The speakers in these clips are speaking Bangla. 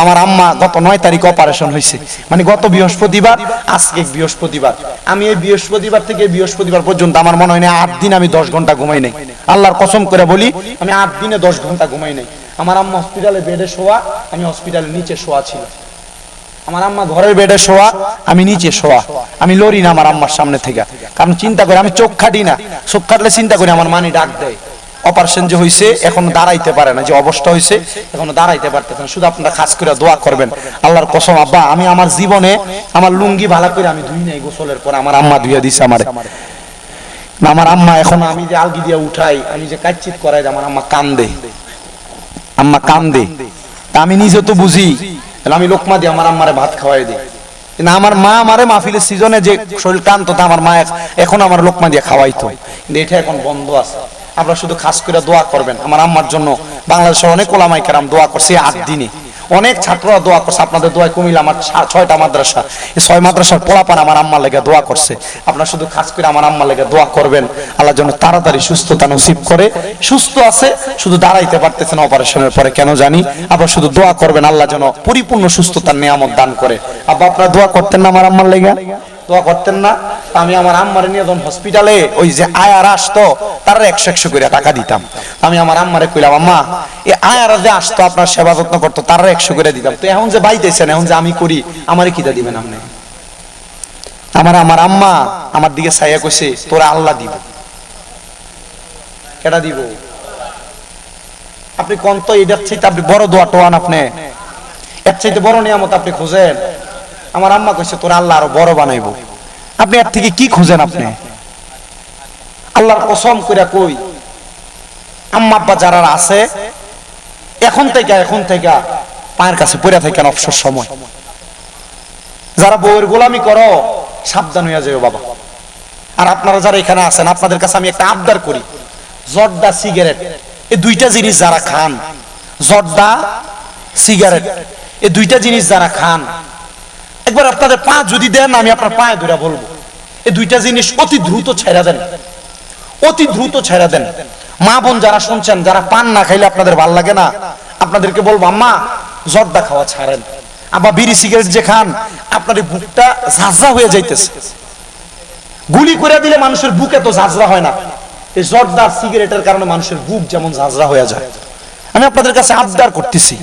আমার আম্মা গত নয় তারিখ অপারেশন হয়েছে। মানে গত বৃহস্পতিবার, আজকে বৃহস্পতিবার। আমি এই বৃহস্পতিবার থেকে বৃহস্পতিবার পর্যন্ত আমার মনে হয় না আট দিন আমি দশ ঘণ্টা ঘুমাই নাই। আল্লাহর কসম করে বলি, আমি আট দিনে দশ ঘণ্টা ঘুমাই নাই। আমার আম্মা হসপিটালে বেডে শোয়া, আমি হসপিটালের নিচে শোয়া ছিল আমার আম্মা ঘরের বেডে শোয়া, আমি নিচে শোয়া। আমি লড়ি না আমার আম্মার সামনে থেকে। কারণ চিন্তা করি, আমি চোখ খাটি না। চোখ খাটলে চিন্তা করি আমার মানি ডাক দেয়। অপারেশন যে হয়েছে এখন দাঁড়াইতে পারে না যে অবস্থা হয়েছে এখনও দাঁড়াইতে পারতেছে না। শুধু আপনারা খাস করে দোয়া করবেন। আল্লাহর কসম আব্বা আমি আমার জীবনে আমার লুঙ্গি ভালো করে আমি ধুই নাই গোসলের পর আমার আম্মা ধুইয়া দিছে আমারে। না, আমার আম্মা এখন আমি যে আলগি দিয়ে উঠাই আমি যে কাচ্চিত করাই আমার আম্মা কান্দে। আম্মা কান্দে। তা আমি নিজে তো বুঝি আমি লোকমা দিয়ে আমার আম্মারে ভাত খাওয়াই দিই। কিন্তু আমার মা আমারে মাহফিলের সিজনে যে শরীর ক্লান্ত তা আমার মা এখন আমার লোকমা দিয়ে খাওয়াইতো। কিন্তু এটা এখন বন্ধ আছে। আপনারা শুধু খাস করে দোয়া করবেন। আমার আম্মার জন্য বাংলাদেশের অনেক ওলামাই কেরাম দোয়া করছে আট দিনে। অনেক ছাত্ররা দোয়া করছে, আপনাদের দোয়া কমিল আমার ছয়টা মাদ্রাসা। এই ছয় মাদ্রাসার পোলাপান আমার আম্মার লেগে দোয়া করছে। আপনারা শুধু খাস করে আমার আম্মার লেগে দোয়া করবেন। আল্লাহ যেন তাড়াতাড়ি সুস্থতা নসিব করে। সুস্থ আছে, শুধু দাঁড়াইতে পারতেছেন অপারেশনের পরে, কেন জানি? আপনারা শুধু দোয়া করবেন, আল্লাহ যেন পরিপূর্ণ সুস্থতার নিয়ামত দান করে। আব্বা, আপনারা দোয়া করতেন না আমার আম্মার লেগে? দোয়া করতেন না। আমি আমার আম্মারে নিয়ে যখন হসপিটালে ওই যে আয়ার আসতো, তার একশো একশো করে টাকা দিতাম। আমি আমার আম্মারে কইলাম, আম্মা, এই আয়ারা যে আসতো, আপনার সেবা যত্ন করতো, তার একশো করে দিতাম। তো এখন যে বাইতেছেন, এখন যে আমি করি, আমারে কিটা দিবেন আপনি? আমার আমার আম্মা আমার দিকে ছাইয়া কইছে, তোরা আল্লাহ দিব। কেটা দিব? আপনি কোন তো এটার চাইতে আপনি বড় দোয়া টোয়ান আপনি। এর চাইতে বড় নিয়ামত আপনি খুঁজেন। আমার আম্মা কইছে, তোরা আল্লাহ আরও বড় বানাইবো। আপনি এর থেকে কি খুঁজেন আপনি? আল্লাহর কসম করে কই, আম্মা আব্বা যারা আছে, এখন থেকে এখন থেকে পায়ের কাছে পড়ে থাকেন অবসর সময়। যারা বউয়ের গোলামি করো, সাবধান হইয়া যাও বাবা। আর আপনারা যারা এখানে আছেন, আপনাদের কাছে আমি একটা আবদার করি, জর্দা সিগারেট, এই দুইটা জিনিস যারা খান, জর্দা সিগারেট, এই দুইটা জিনিস যারা খান একবার আপনাদের পা যদি দেন, আমি আপনার পায়ে ধরে বলব। এই দুইটা জিনিস অতি দ্রুত ছেড়া দেন। অতি দ্রুত ছেড়া দেন। মা বোন যারা শুনছেন, যারা পান না খাইলে আপনাদের ভালো লাগে না, আপনাদেরকে বলব, আম্মা, জর্দা খাওয়া ছাড়েন। আবার বিড়ি, সিগারেট যে খান, আপনার বুকটা ঝাঁঝরা হয়ে যাইতেছে। গুলি করে দিলে মানুষের বুক এত ঝাঁঝরা হয় না। এই জর্দা সিগারেটের কারণে মানুষের বুক যেমন ঝাঁঝরা হয়ে যায়। আমি আপনাদের কাছে আবদার করতেছি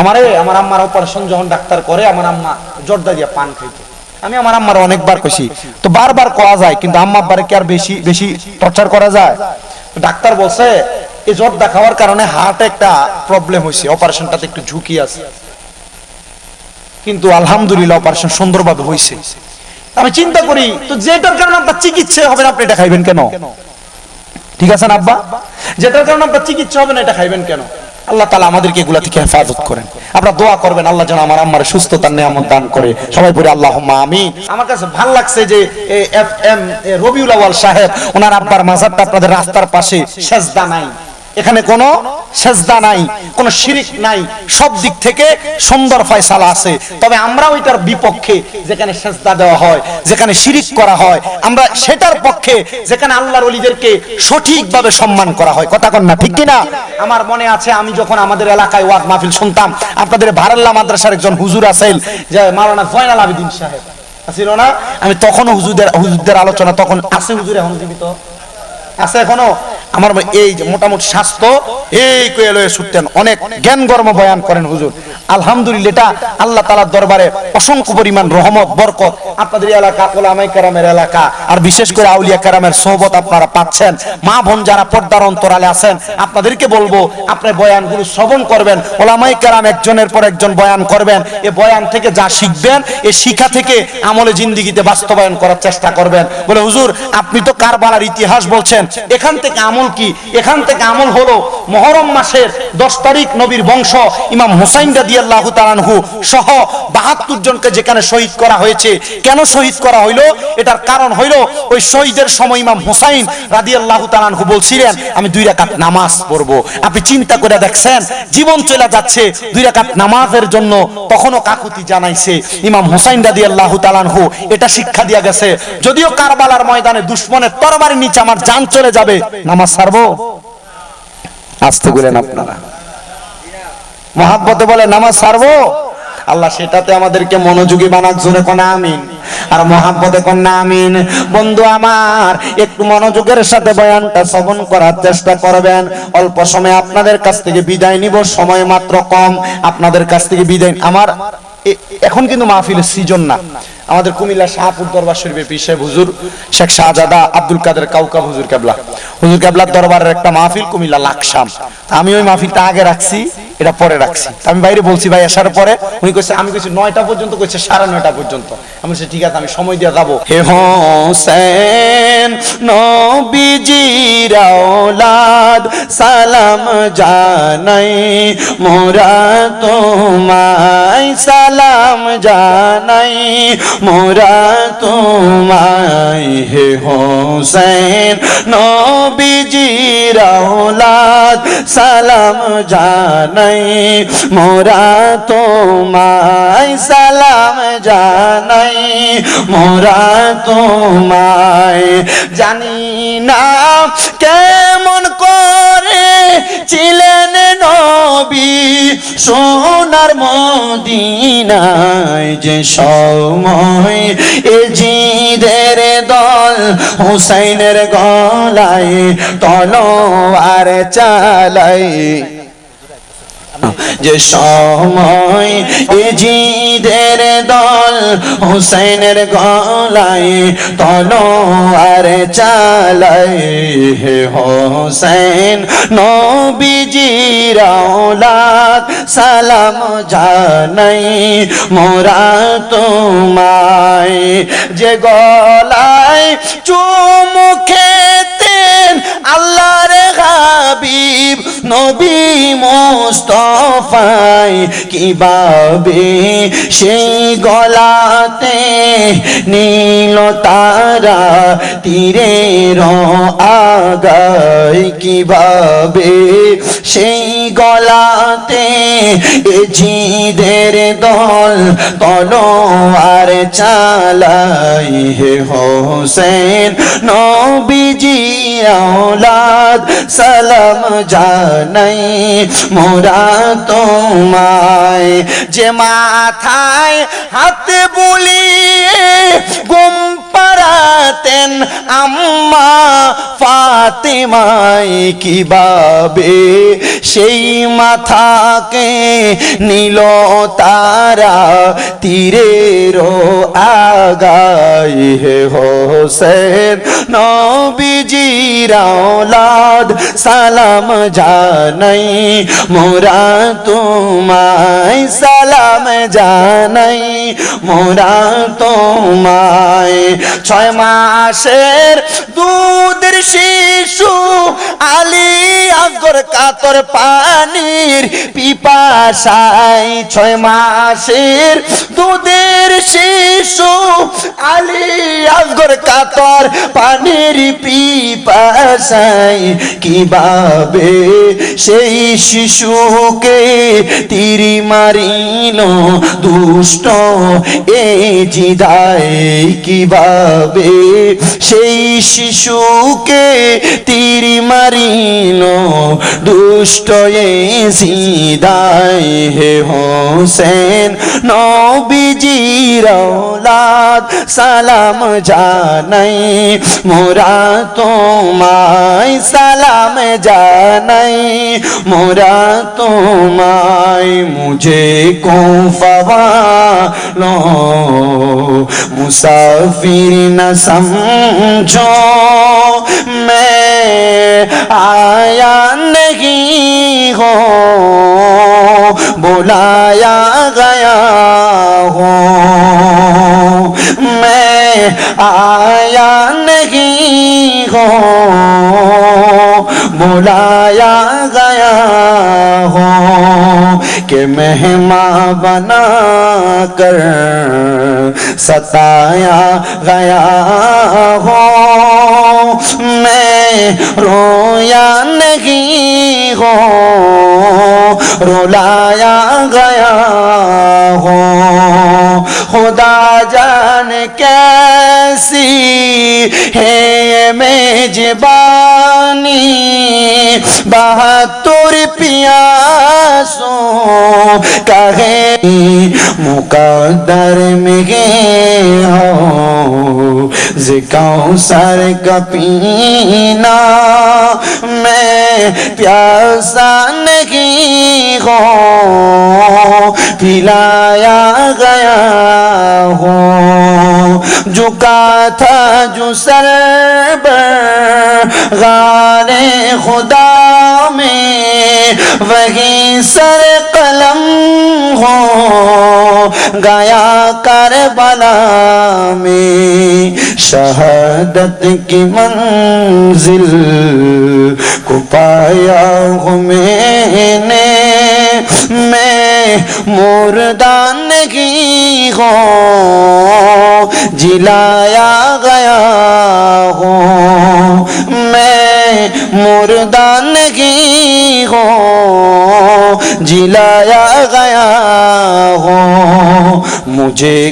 আমারে, আমার আম্মার অপারেশন যখন ডাক্তার করে, আমার আম্মা জর্দা দিয়া পান খাইতো। আমি আমার আম্মার অনেকবার কইছি, তো বারবার করা যায়, কিন্তু আম্মা আব্বারে কি আর বেশি বেশি টর্চার করা যায়? ডাক্তার বলছে, এই জর্দা খাওয়ার কারণে হার্ট একটা প্রবলেম হয়েছে অপারেশনটাতে একটু ঝুঁকি আছে। কিন্তু আলহামদুলিল্লাহ অপারেশন সুন্দরভাবে হয়েছে আমি চিন্তা করি, তো যেটার কারণে আপনার চিকিৎসা হবে না, আপনি এটা খাইবেন কেন? ঠিক আছে না, আব্বা? যেটার কারণে আপনার চিকিৎসা হবে না, এটা খাইবেন কেন? আল্লাহ তালা আমাদেরকে এগুলা থেকে হেফাজত করেন। আপনারা দোয়া করবেন, আল্লাহ যেন আমার আম্মার সুস্থতার নিয়ামত দান করে। সবাই পড়ে আল্লাহ আমি আমার কাছে ভালো লাগছে যে এফ এম রবিউল আওয়াল সাহেব, ওনার আব্বার মাজারটা আপনাদের রাস্তার পাশে, সেজদা নাই। এখানে কোনো সেজদা নাই, কোনো শিরিক নাই। সব দিক থেকে সুন্দর ফয়সালা আছে। তবে আমরা ওইটার বিপক্ষে যেখানে সেজদা দেওয়া হয়, যেখানে শিরিক করা হয়, আমরা সেটার পক্ষে যেখানে আল্লাহর ওলিদেরকে সঠিকভাবে সম্মান করা হয়। কথা কন না, ঠিক কি না আমার মনে আছে, আমি যখন আমাদের এলাকায় ওয়াজ মাহফিল শুনতাম, আপনাদের ভারাল্লা মাদ্রাসার একজন হুজুর আছেন, যে মাওলানা জয়নাল আবেদিন সাহেব। ছিল না? আমি তখনও হুজুরদের হুজুরদের আলোচনা, তখন আছে হুজুর এখন জীবিত? আছে এখনও? আমার এই মোটামুটি স্বাস্থ্য এই কয়ে লয়ে ছুটতেন। অনেক জ্ঞান গর্ম বয়ান করেন হুজুর। আলহামদুলিল্লাহ, এটা আল্লাহ তালার দরবারে অসংখ্য পরিমাণ রহমত, বরকত। আপনাদের এলাকা ওলামাই কারামের এলাকা, আর বিশেষ করে আউলিয়া কারামের সোহবত আপনারা পাচ্ছেন। মা বোন যারা পর্দার অন্তরালে আছেন, আপনাদেরকে বলব আপনি বয়ানগুলো শ্রবণ করবেন। ওলামাই কারাম একজনের পর একজন বয়ান করবেন। এ বয়ান থেকে যা শিখবেন এই শিক্ষা থেকে আমলে জিন্দিগিতে বাস্তবায়ন করার চেষ্টা করবেন। বলে, হুজুর, আপনি তো কারবালার ইতিহাস বলছেন। এখান থেকে আমল কি? এখান থেকে আমল হলো মহরম মাসের দশ তারিখ নবীর বংশ। ইমাম হুসাইন রাদি আমি দুই রাকাত নামাজ আপনি চিন্তা করে দেখছেন, জীবন চলে যাচ্ছে, দুই রাকাত নামাজের জন্য তখনও কাকুতি জানাইছে ইমাম হুসাইন রাদি আল্লাহ তালানহু এটা শিক্ষা দিয়া গেছে, যদিও কারবালার ময়দানে দুশ্মনের তরবারির নিচে আমার জান চলে যাবে, নামাজ সারবো আসতে বলেন আপনারা। মহাব্বতে বলে, নামাজ সারবো আল্লাহ, সেটাতে আমাদেরকে মনোযোগী বানার জন্য কোন, আমিন। আর মহাব্বতে কোন, আমিন। বন্ধু আমার, একটু মনোযোগের সাথে বয়ানটা শ্রবণ করার চেষ্টা করবেন। অল্প সময় আপনাদের কাছ থেকে বিদায় নিব, সময় মাত্র কম। আপনাদের কাছ থেকে বিদায় আমার এখন কিন্তু মাহফিলের সিজন না। আমাদের কুমিল্লা শাহপুর দরবার শরীফের পীর সাহেব হুজুর শেখ শাহজাদা আব্দুল কাদের কাউকা হুজুর কেবলা। হুজুর কেবলার দরবারের একটা মাহফিল কুমিল্লা লাকসাম। আমি ওই মাহফিলটা আগে রাখছি, এটা পরে রাখছি। আমি বাইরে বলছি, ভাই, আসার পরে? উনি কইছে, আমি কইছি নয়টা পর্যন্ত, কইছে, সাড়ে নয়টা পর্যন্ত। আমি বলছি, ঠিক আছে, আমি সময় দিয়ে যাব। হে হোসেন, নবীজির আওলাদ, সালাম জানাই। মোরা তোমায় সালাম জানাই। মোরা তোমায় হে হোসেন, নবীজির সালাম জানাই। মোরা তোমায় সালাম জানাই। মোরা তোমায় জানি না কেমন করে ছিলেন নবী সোনার মদিনায় যে সময় এ জিদের দল হুসাইনের গলায় তলোয়ার চালায়। যে সময় জিদের দল হুসেনের গলায় তলোয়ার চালায়, হে হোসেন নবীজির সালাম জানাই মোরা তোমায়। যে গলায় চুমু খেতেন আল্লাহর হাবিব, নবী মোস্তফাই, কীভাবে সেই গলাতে নীল তারা তীরের আগায়? কীভাবে সেই গলাতে জিদের দল তলোয়ার চালাই? হে হোসেন, নবীজি আওলাদ সালাম জানাই মোরা তোমায় যে মাথায় হাতে বলি গুম পারাতেন আম্মা ফাতেমাই কীভাবে? সেই মাথাকে নীল তারা তীরের আগাই হে হোসেন নবীজির আওলাদ সালাম জানাই, মোরা তোমায় সালাম জানাই, মোরা তোমায় ছয় মাসের দুধের শিশু আলী আগর কাতর পানির পিপাসাই ছয় মাসের দুধের শিশু আলী আগর কাতর পানির পিপাসাই কীভাবে সেই শিশুকে তিরি মারিল দুষ্ট এ জিদায় যাবে সেই শিশুকে তীর মারিন, দুষ্ট সিদায় হে হোসেন। নবীজির ওলাদ সালাম জানাই, মোরা তোমায় সালাম জানাই, মোরা তোমায় মুঝে কোফাওয়ালো মুসাফি پیر نہ سمجھو میں آیا نہیں ہو، بلایا گیا ہوں میں آیا نہیں ہو، بلایا گیا ہوں کہ مہمہ بنا کر ستایا گیا ہوں۔ میں رویا نہیں ہوں۔ رولایا گیا ہوں۔ خدا جان کیسی ہے میجبانی بہتر پیاسوں کا ہے مقدر میں ہو زکاؤں سر کا پینا میں پیاسا نہیں ہو پلایا گیا ہوں۔ جھکا تھا جو سر پر غار خدا میں، وہی سر قلم ہو گیا کربلا میں۔ شہادت کی منزل کو پایا ہوں میں نے۔ میں مردان کی ہوں۔ جلایا گیا ہوں۔ میں مردہ نہیں ہوں۔ جلایا گیا ہوں۔ مجھے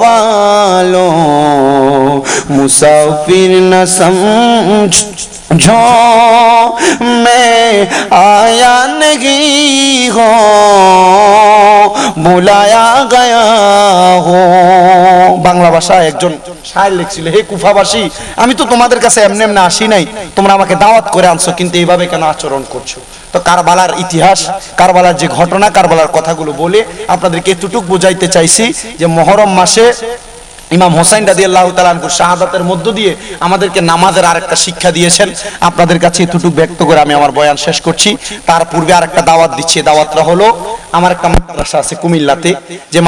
والوں مسافر نہ سمجھ جو میں آیا نہیں ہوں۔ বুলায়া গায়া হো। বাংলা ভাষায় একজন শায়ের লিখছিল, হে কুফাবাসী, আমি তো তোমাদের কাছে এমনি এমনি আসি নাই। তোমরা আমাকে দাওয়াত করে আনছো, কিন্তু এইভাবে কেন আচরণ করছ? তো কারবালার ইতিহাস, কারবালার যে ঘটনা, কারবালার কথাগুলো বলে আপনাদেরকে এতটুক বোঝাইতে চাইছি যে মহরম মাসে ইমাম হোসাইন রাজি আল্লাহ তালানকুর শাহাদাতের মধ্য দিয়ে আমাদেরকে নামাজের আরেকটা শিক্ষা দিয়েছেন। আপনাদের কাছে এতটুকু ব্যক্ত করে আমি আমার বয়ান শেষ করছি। তার পূর্বে আরেকটা দাওয়াত দিচ্ছি। দাওয়াতটা হলো, আমার একটা মাদ্রাসা আছে কুমিল্লাতে, যে